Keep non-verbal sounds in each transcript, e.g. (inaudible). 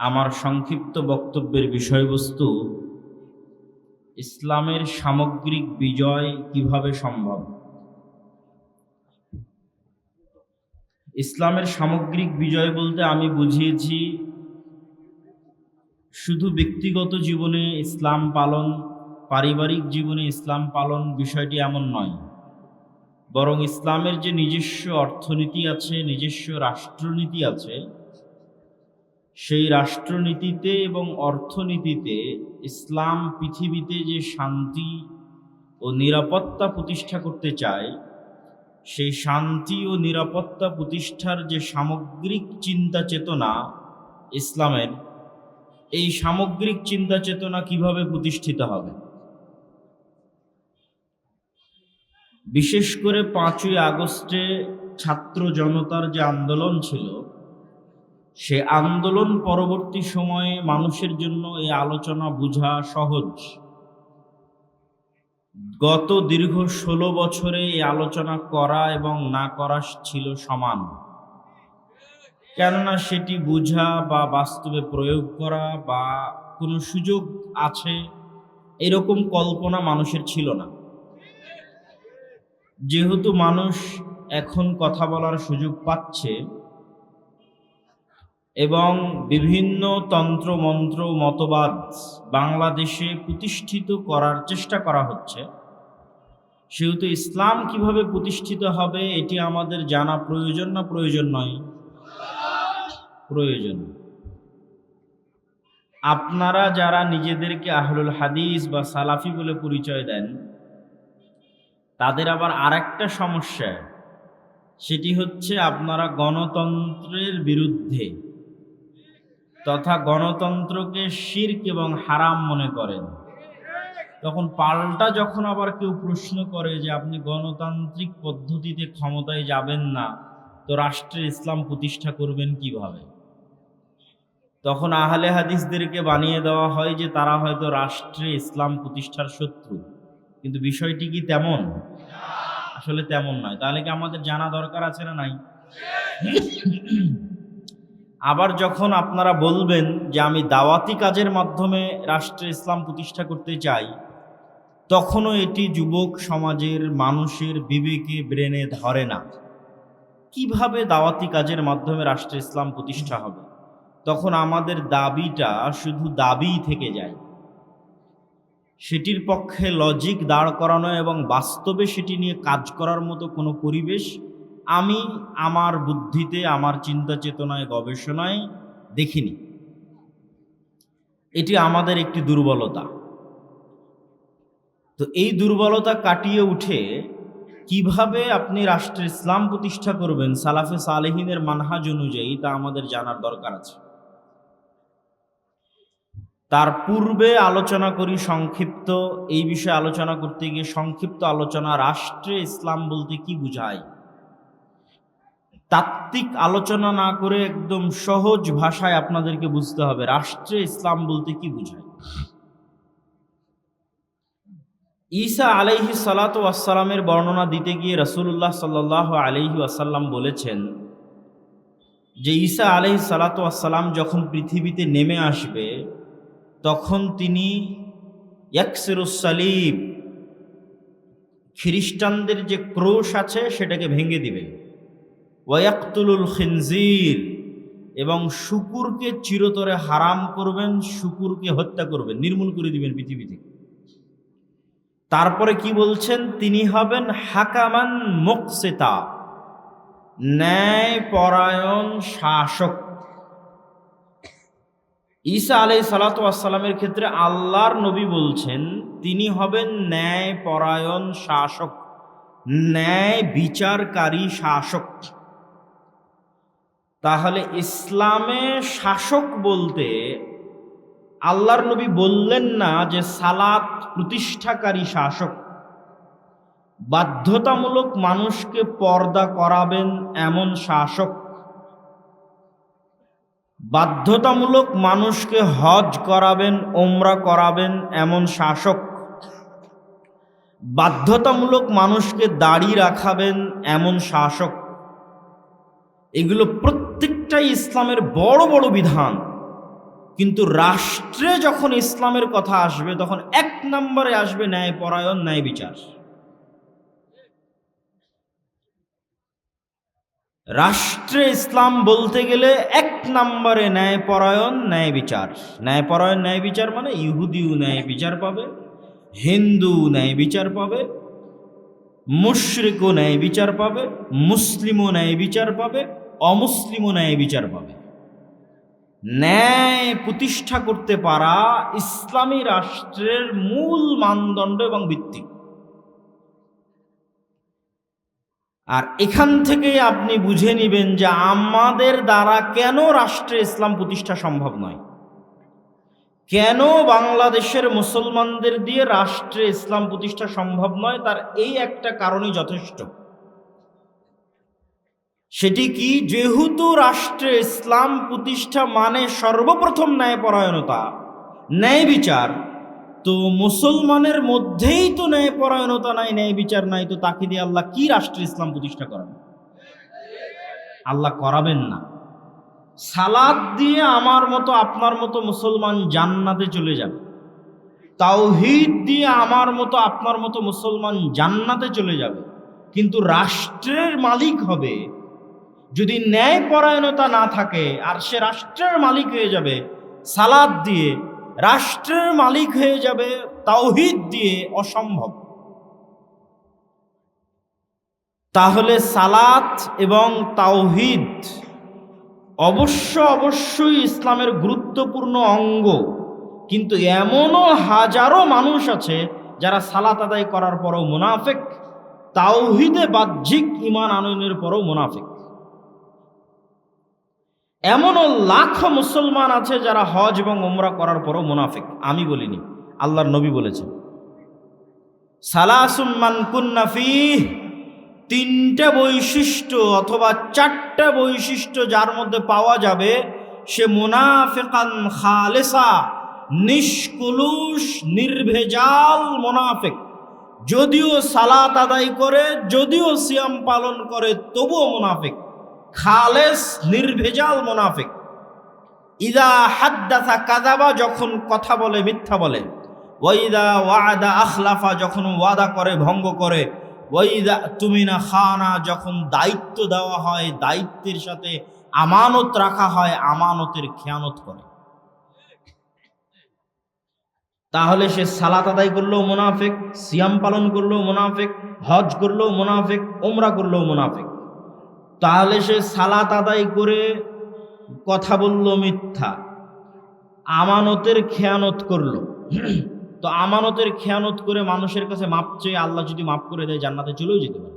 আমার সংক্ষিপ্ত বক্তব্যের বিষয়বস্তু, ইসলামের সামগ্রিক বিজয় কীভাবে সম্ভব? ইসলামের সামগ্রিক বিজয় বলতে আমি বুঝিয়েছি, শুধু ব্যক্তিগত জীবনে ইসলাম পালন, পারিবারিক জীবনে ইসলাম পালন বিষয়টি এমন নয়। বরং ইসলামের যে নিজস্ব অর্থনীতি আছে, নিজস্ব রাষ্ট্রনীতি আছে সেই রাষ্ট্রনীতিতে এবং অর্থনীতিতে ইসলাম পৃথিবীতে যে শান্তি ও নিরাপত্তা প্রতিষ্ঠা করতে চায়, সেই শান্তি ও নিরাপত্তা প্রতিষ্ঠার যে সামগ্রিক চিন্তা চেতনা ইসলামের, এই সামগ্রিক চিন্তা চেতনা কীভাবে প্রতিষ্ঠিত হবে? বিশেষ করে পাঁচই আগস্টে ছাত্র জনতার যে আন্দোলন ছিল সে আন্দোলন পরবর্তী সময়ে মানুষের জন্য এই আলোচনা বোঝা সহজ। গত দীর্ঘ ষোলো বছরে এই আলোচনা করা এবং না করা ছিল সমান। কেননা সেটি বোঝা বা বাস্তবে প্রয়োগ করা বা কোনো সুযোগ আছে এরকম কল্পনা মানুষের ছিল না। যেহেতু মানুষ এখন কথা বলার সুযোগ পাচ্ছে এবং বিভিন্ন তন্ত্র, মন্ত্র, মতবাদ বাংলাদেশে প্রতিষ্ঠিত করার চেষ্টা করা হচ্ছে। সেহেতু ইসলাম কীভাবে প্রতিষ্ঠিত হবে, এটি আমাদের জানা প্রয়োজন না প্রয়োজন নয়? প্রয়োজন। আপনারা যারা নিজেদেরকে আহলুল হাদিস বা সালাফি বলে পরিচয় দেন, তাদের আবার আরেকটা সমস্যা, সেটি হচ্ছে আপনারা গণতন্ত্রের বিরুদ্ধে তথা গণতন্ত্রকে শির্ক এবং হারাম মনে করেন। তখন পাল্টা যখন আবার কেউ প্রশ্ন করে যে আপনি গণতান্ত্রিক পদ্ধতিতে ক্ষমতায় যাবেন না, তো রাষ্ট্রে ইসলাম প্রতিষ্ঠা করবেন কীভাবে? তখন আহলে হাদিসদেরকে বানিয়ে দেওয়া হয় যে তারা হয়তো রাষ্ট্রে ইসলাম প্রতিষ্ঠার শত্রু। কিন্তু বিষয়টি কি তেমন? আসলে তেমন নয়। তাহলে কি আমাদের জানা দরকার আছে না নাই? আবার যখন আপনারা বলবেন যে আমি দাওয়াতি কাজের মাধ্যমে রাষ্ট্রে ইসলাম প্রতিষ্ঠা করতে চাই, তখনও এটি যুবক সমাজের মানুষের বিবেকে, ব্রেনে ধরে না। কীভাবে দাওয়াতি কাজের মাধ্যমে রাষ্ট্রে ইসলাম প্রতিষ্ঠা হবে? তখন আমাদের দাবিটা শুধু দাবিই থেকে যায়। সেটির পক্ষে লজিক দাঁড় করানো এবং বাস্তবে সেটি নিয়ে কাজ করার মতো কোনো পরিবেশ আমি আমার বুদ্ধিতে, আমার চিন্তা চেতনায় গবেষণায় দেখিনি। এটি আমাদের একটি দুর্বলতা। তো এই দুর্বলতা কাটিয়ে উঠে কীভাবে আপনি রাষ্ট্রের ইসলাম প্রতিষ্ঠা করবেন, সালাফে সালেহিনের মানহাজ অনুযায়ী, তা আমাদের জানার দরকার আছে। তার পূর্বে আলোচনা করি সংক্ষিপ্ত। এই বিষয়ে আলোচনা করতে গিয়ে সংক্ষিপ্ত আলোচনা, রাষ্ট্রে ইসলাম বলতে কি বুঝায়? তাত্ত্বিক আলোচনা না করে একদম সহজ ভাষায় আপনাদেরকে বুঝতে হবে। রাষ্ট্রে ইসলাম বলতে কি বুঝায়? ঈসা আলাইহি সালাত ওয়াসালামের বর্ণনা দিতে গিয়ে রসুল্লাহ সাল্লাহ আলহি আসাল্লাম বলেছেন যে, ঈসা আলহি সালাত ওয়াসালাম যখন পৃথিবীতে নেমে আসবে, তখন তিনি ইয়াকসিরুসালিব খ্রিস্টানদের যে ক্রোশ আছে সেটাকে ভেঙে দিবেন। ওয়াক্তুলুল খিনজির, এবং শুকুরকে চিরতরে হারাম করবেন, শুকুরকে হত্যা করবেন, নির্মূল করে দিবেন পৃথিবী থেকে। তারপরে কি বলছেন? তিনি হবেন হাকামান মুকসেতা ন্যায় পরায়ণ শাসক। ঈসা আলাই সালাতামের ক্ষেত্রে আল্লাহর নবী বলছেন, তিনি হবেন ন্যায় পরায়ণ শাসক, ন্যায় বিচারকারী শাসক। তাহলে ইসলামে শাসক বলতে আল্লাহর নবী বললেন না যে সালাত প্রতিষ্ঠাকারী শাসক। বাধ্যতামূলক মানুষকে পর্দা করাবেন এমন শাসক। বাধ্যতামূলক মানুষকে হজ করাবেন ওমরা করাবেন এমন শাসক। বাধ্যতামূলক মানুষকে দাড়ি রাখাবেন এমন শাসক। এগুলো প্রত্যেকটাই ইসলামের বড় বড় বিধান। কিন্তু রাষ্ট্রে যখন ইসলামের কথা আসবে, তখন এক নম্বরে আসবে ন্যায় পরায়ণ, ন্যায় বিচার। রাষ্ট্রে ইসলাম বলতে গেলে এক নম্বরে ন্যায় পরায়ণ, ন্যায় বিচার। ন্যায় পরায়ণ, ন্যায় বিচার মানে ইহুদিও ন্যায় বিচার পাবে হিন্দু ন্যায় বিচার পাবে, মুশরিকও ন্যায় বিচার পাবে, মুসলিমও ন্যায় বিচার পাবে অমুসলিমও ন্যায় বিচার পাবে। ন্যায় প্রতিষ্ঠা করতে পারা ইসলামী রাষ্ট্রের মূল মানদণ্ড এবং ভিত্তি। আর এখান থেকেই আপনি বুঝে নেবেন যে আমাদের দ্বারা কেন রাষ্ট্রে ইসলাম প্রতিষ্ঠা সম্ভব নয়। কেন বাংলাদেশের মুসলমানদের দিয়ে রাষ্ট্রে ইসলাম প্রতিষ্ঠা সম্ভব নয়, তার এই একটা কারণই যথেষ্ট। সেটি কি যেহেতু রাষ্ট্রে ইসলাম প্রতিষ্ঠা মানে সর্বপ্রথম ন্যায়পরায়ণতা? ন্যায় বিচার। তো মুসলমানের মধ্যেই তো ন্যায়পরায়ণতা নাই, ন্যায় বিচার নাই, তো তাকে দিয়ে আল্লাহ কি রাষ্ট্রে ইসলাম প্রতিষ্ঠা করাবেন আল্লাহ করাবেন না। সালাদ দিয়ে আমার মতো, আপনার মতো মুসলমান জান্নাতে চলে যাবে। তাওহিদ দিয়ে আমার মতো, আপনার মতো মুসলমান জান্নাতে চলে যাবে। কিন্তু রাষ্ট্রের মালিক হবে যদি ন্যায় পরায়ণতা না থাকে আর সে রাষ্ট্রের মালিক হয়ে যাবে, সালাদ দিয়ে, রাষ্ট্রের মালিক হয়ে যাবে, তাওহিদ দিয়ে অসম্ভব। তাহলে সালাত এবং তাওহিদ অবশ্য অবশ্যই ইসলামের গুরুত্বপূর্ণ অঙ্গ, কিন্তু এমনও হাজারো মানুষ আছে যারা সালাত আদায় করার পরও মুনাফেক, তাওহিদে বাহ্যিক ইমান আনয়নের পরও মুনাফেক। এমনও লাখ মুসলমান আছে যারা হজ এবং ওমরা করার পরও মুনাফেক। আমি বলিনি, আল্লাহর নবী বলেছেন। সালাসুম্মান কুন্নাফি তিনটা বৈশিষ্ট্য অথবা চারটা বৈশিষ্ট্য যার মধ্যে পাওয়া যাবে, সে মুনাফেকান খালেসা, নিষ্কুলুষ, নির্ভেজাল মোনাফেক। যদিও সালাত আদায় করে, যদিও সিয়াম পালন করে, তবুও মুনাফেক। খালেস, নির্ভেজাল মোনাফেক। ইদা হাদ্দাসা কাদাবা যখন কথা বলে, মিথ্যা বলে। ওয়াইদা ওয়াদা আখলাফা, যখন ওয়াদা করে, ভঙ্গ করে। ওয়াইদা তুমিনা খানা, যখন দায়িত্ব দেওয়া হয়, দায়িত্বের সাথে আমানত রাখা হয়, আমানতের খেয়ানত করে। তাহলে সে সালাত আদায় করলেও মোনাফেক, সিয়াম পালন করলেও মোনাফেক, হজ করলেও মোনাফেক ওমরা করলেও মোনাফেক। তাহলে সে সালাত আদায় করে কথা বলল মিথ্যা। আমানতের খেয়ানত করল। তো আমানতের খেয়ানত করে মানুষের কাছে মাপ চেয়ে আল্লাহ যদি মাফ করে দেয়, জান্নাতে চলেও যেতে পারে।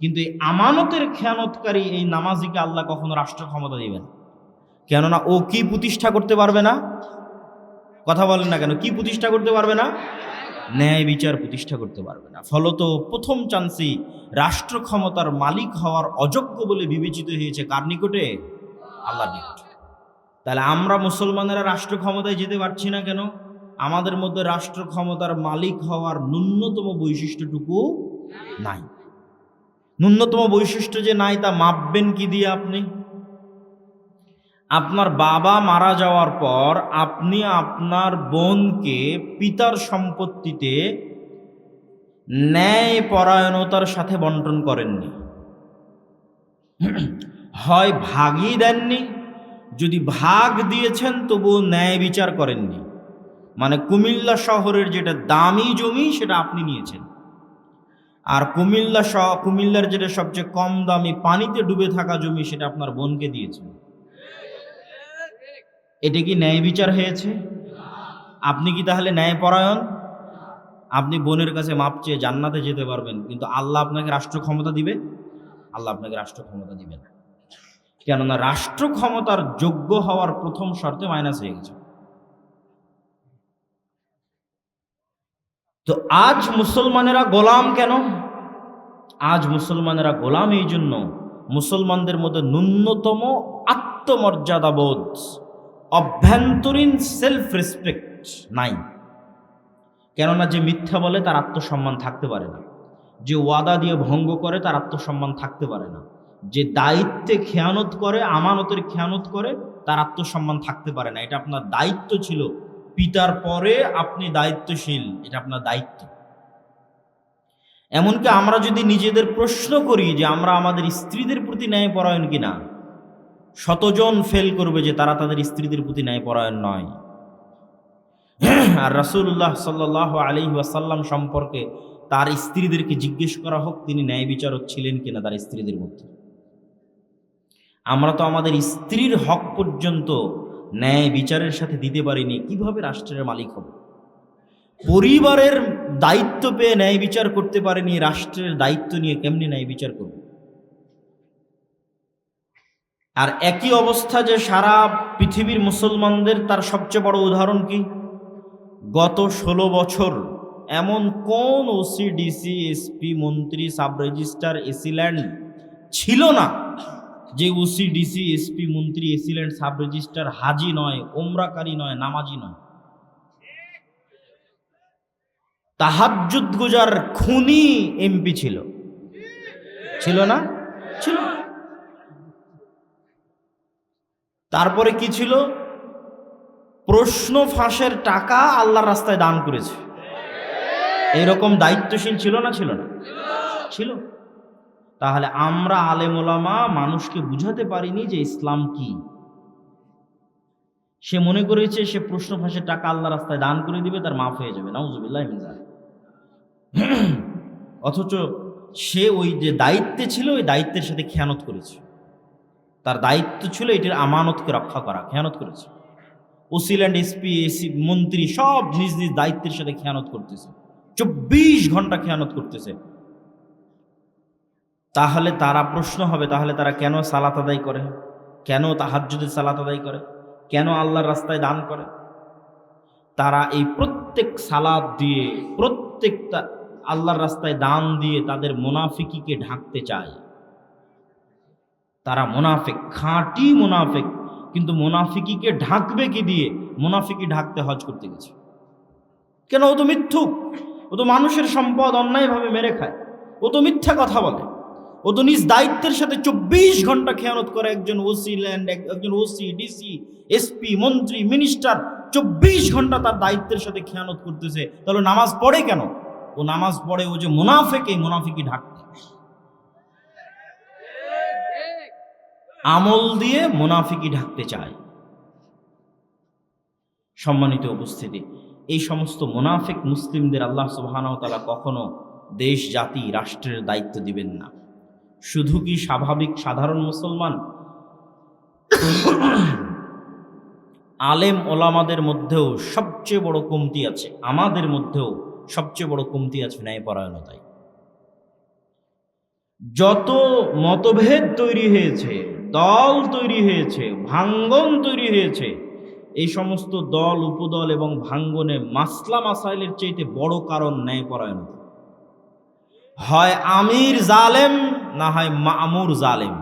কিন্তু এই আমানতের খেয়ানতকারী, এই নামাজিকে আল্লাহ কখনো রাষ্ট্র ক্ষমতা দিবেন কেননা ও কি প্রতিষ্ঠা করতে পারবে না? কথা বলেন না কেন, কি প্রতিষ্ঠা করতে পারবে না? ন্যায় বিচার প্রতিষ্ঠা করতে পারবে না। ফলত প্রথম চান্সই রাষ্ট্র ক্ষমতার মালিক হওয়ার অযোগ্য বলে বিবেচিত হয়েছে কার নিকটে? আল্লাহ নিকটে। তাহলে আমরা মুসলমানেরা রাষ্ট্র ক্ষমতায় যেতে পারছি না কেন? আমাদের মধ্যে রাষ্ট্র ক্ষমতার মালিক হওয়ার ন্যূনতম বৈশিষ্ট্যটুকু নাই। ন্যূনতম বৈশিষ্ট্য যে নাই তা মাপবেন কি দিয়ে আপনি? আপনার বাবা মারা যাওয়ার পর আপনি আপনার বোনকে পিতার সম্পত্তিতে ন্যায় পরায়ণতার সাথে বন্টন করেননি। হয় ভাগই দেননি, যদি ভাগ দিয়েছেন তবুও ন্যায় বিচার করেননি। মানে কুমিল্লা শহরের যেটা দামি জমি সেটা আপনি নিয়েছেন। আর কুমিল্লা কুমিল্লার যেটা সবচেয়ে কম দামি পানিতে ডুবে থাকা জমি সেটা আপনার বোনকে দিয়েছেন। এটা কি ন্যায় বিচার হয়েছে? আপনি কি তাহলে ন্যায় পরায়ণ আপনি বোনের কাছে মাপ চেয়ে জান্নাতে যেতে পারবেন, কিন্তু আল্লাহ আপনাকে রাষ্ট্র ক্ষমতা দিবে? আল্লাহ আপনাকে রাষ্ট্র ক্ষমতা দিবে না। কেননা রাষ্ট্র ক্ষমতার যোগ্য হওয়ার প্রথম শর্তে মাইনাস হয়ে গেছে। তো আজ মুসলমানেরা গোলাম কেন? আজ মুসলমানেরা গোলাম এই জন্য মুসলমানদের মধ্যে ন্যূনতম আত্মমর্যাদাবোধ। অভ্যন্তরীণ সেলফ রেসপেক্ট নাই। কেননা যে মিথ্যা বলে, তার আত্মসম্মান থাকতে পারে না। যে ওয়াদা দিয়ে ভঙ্গ করে, তার আত্মসম্মান থাকতে পারে না। যে দায়িত্বে খেয়ানত করে, আমানতের খেয়ানত করে, তার আত্মসম্মান থাকতে পারে না। এটা আপনার দায়িত্ব ছিল। পিতার পরে আপনি দায়িত্বশীল, এটা আপনার দায়িত্ব। এমনকি আমরা যদি নিজেদের প্রশ্ন করি যে আমরা আমাদের স্ত্রীদের প্রতি ন্যায় পরায়ণ কিনা শতজন ফেল করবে যে তারা তাদের স্ত্রীদের প্রতি ন্যায় পরায়ণ নয়। আর রাসূলুল্লাহ সাল্লাহ আলী ওয়াসাল্লাম সম্পর্কে তার স্ত্রীদেরকে জিজ্ঞেস করা হোক, তিনি ন্যায় বিচারক ছিলেন কিনা তার স্ত্রীদের মধ্যে। আমরা তো আমাদের স্ত্রীর হক পর্যন্ত ন্যায় বিচারের সাথে দিতে পারিনি, কীভাবে রাষ্ট্রের মালিক হব? পরিবারের দায়িত্ব পেয়ে ন্যায় বিচার করতে পারেনি, রাষ্ট্রের দায়িত্ব নিয়ে কেমনি ন্যায় বিচার করব? আর একই অবস্থা যে সারা পৃথিবীর মুসলমানদের, তার সবচেয়ে বড় উদাহরণ কি? গত ষোলো বছর এমন কোন ওসি ডিসি এসপি মন্ত্রী, সাব রেজিস্ট্রার এসিল্যান্ড ছিল না যে ওসি ডিসি এসপি মন্ত্রী এসিল্যান্ড সাব রেজিস্ট্রার হাজি নয়, ওমরাকারী নয়, নামাজি নয়। তাহাজ্জুদ গুজার খুনি এমপি ছিল। ছিল না? ছিল। তারপরে কি ছিল? প্রশ্ন ফাঁসের টাকা আল্লাহর রাস্তায় দান করেছে। এরকম দায়িত্বশীল ছিল না? ছিল না। ছিল। তাহলে আমরা আলেমোলামা মানুষকে বুঝাতে পারিনি যে ইসলাম কি। সে মনে করেছে সে প্রশ্ন ফাঁসের টাকা আল্লাহ রাস্তায় দান করে দিবে, তার মাফ হয়ে যাবে। নাউজুবিল্লাহ অথচ সে ওই যে দায়িত্বে ছিল, ওই দায়িত্বের সাথে খেয়ানত করেছে। তার দায়িত্ব ছিল এটির আমানতকে রক্ষা করা, খেয়ানত করেছে। ওসিল্যান্ড, এসপি, এসি, মন্ত্রী সব নিজ নিজ দায়িত্বের সাথে খেয়ানত করতেছে। চব্বিশ ঘণ্টা খেয়ানত করতেছে। তাহলে তারা প্রশ্ন হবে, তাহলে তারা কেন সালাত আদায় করে? কেন তাহাজ্জুদের সালাত আদায় করে? কেন আল্লাহর রাস্তায় দান করে? তারা এই প্রত্যেক সালাদ দিয়ে, প্রত্যেকটা আল্লাহর রাস্তায় দান দিয়ে তাদের মোনাফিকিকে ঢাকতে চায়। তারা মোনাফেক, খাঁটি মোনাফেক। কিন্তু মোনাফিকিকে ঢাকবে কি দিয়ে? মোনাফিকি ঢাকতে হজ করতে গেছে। কেন? ও তো মিথ্যুক। ও তো মানুষের সম্পদ অন্যায়ভাবে মেরে খায়। ও তো মিথ্যা কথা বলে। ও তো নিজ দায়িত্বের সাথে চব্বিশ ঘণ্টা খেয়ানত করে। একজন ওসি ল্যান্ড, একজন ওসি, ডিসি, এসপি, মন্ত্রী, মিনিস্টার, চব্বিশ ঘণ্টা তার দায়িত্বের সাথে খেয়ানত করতেছে। তাহলে নামাজ পড়ে কেন? ও নামাজ পড়ে, ও যে মুনাফেক মুনাফিকি ঢাকতে আমল দিয়ে মুনাফিকি ঢাকতে চায়। সম্মানিত উপস্থিতি, এই সমস্ত মোনাফিক মুসলিমদের আল্লাহ সুবাহানতালা কখনো দেশ, জাতি, রাষ্ট্রের দায়িত্ব দিবেন না। শুধু কি স্বাভাবিক সাধারণ মুসলমান? আলেম ওলামাদের মধ্যেও সবচেয়ে বড় কমতি আছে, আমাদের মধ্যেও সবচেয়ে বড় কমতি আছে ন্যায়পরায়ণতায়। যত মতভেদ তৈরি হয়েছে দল তৈরি হয়েছে, ভাঙ্গন তৈরি হয়েছে। এই সমস্ত দল, উপদল এবং ভাঙ্গনে মাসলা মাসাইলের চাইতে বড় কারণ ন্যায়পরায়ণতা। হয় আমির জালেম, না হয় মামুর জালেম।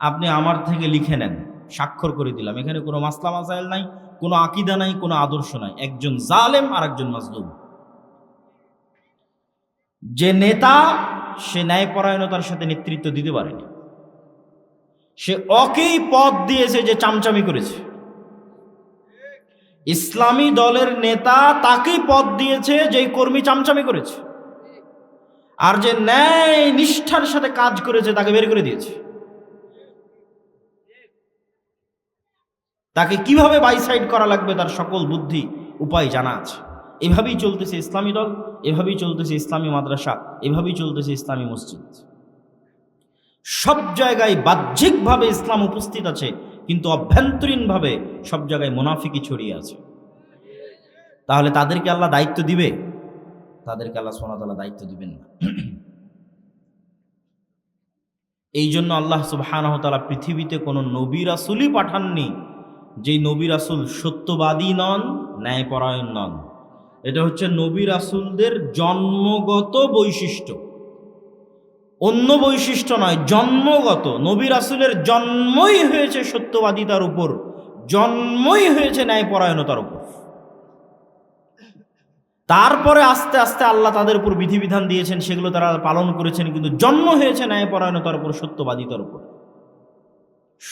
আপনি আমার থেকে লিখে নেন, স্বাক্ষর করে দিলাম। এখানে কোনো মাসলা মাসাইল নাই, কোনো আকিদা নাই, কোনো আদর্শ নাই। একজন জালেম আর একজন মাজলুম। যে নেতা, সে ন্যায়পরায়ণতার সাথে নেতৃত্ব দিতে পারেনি। সে অকেই পদ দিয়েছে যে চামচামি করেছে। ইসলামী দলের নেতা তাকেই পদ দিয়েছে যে কর্মী চামচামি করেছে। আর যে ন্যায় নিষ্ঠার সাথে কাজ করেছে তাকে বের করে দিয়েছে। তাকে কীভাবে বাইসাইড করা লাগবে তার সকল বুদ্ধি, উপায় জানা আছে। এভাবেই চলতেছে ইসলামী দল, এভাবেই চলতেছে ইসলামী মাদ্রাসা, এভাবেই চলতেছে ইসলামী মসজিদ। সব জায়গায় বাহ্যিকভাবে ইসলাম উপস্থিত আছে, কিন্তু অভ্যন্তরীণভাবে সব জায়গায় মুনাফিকি ছড়িয়ে আছে। তাহলে তাদেরকে আল্লাহ দায়িত্ব দিবে? তাদেরকে আল্লাহ সোনাতলা দায়িত্ব দিবেন না। (clears throat) এই জন্য আল্লাহ সুবাহানহতালা পৃথিবীতে কোনো নবী রাসুলই পাঠাননি, যেই নবী রাসুল সত্যবাদী নন, ন্যায়পরায়ণ নন। এটা হচ্ছে নবী রাসুলদের জন্মগত বৈশিষ্ট্য। অন্য বৈশিষ্ট্য নয়, জন্মগত। নবী রাসুলের জন্মই হয়েছে সত্যবাদিতার উপর, জন্মই হয়েছে ন্যায়পরায়ণতার উপর। তারপরে আস্তে আস্তে আল্লাহ তাদের উপর বিধিবিধান দিয়েছেন, সেগুলো তারা পালন করেছেন, কিন্তু জন্ম হয়েছে ন্যায়পরায়ণতার উপর, সত্যবাদিতার উপর।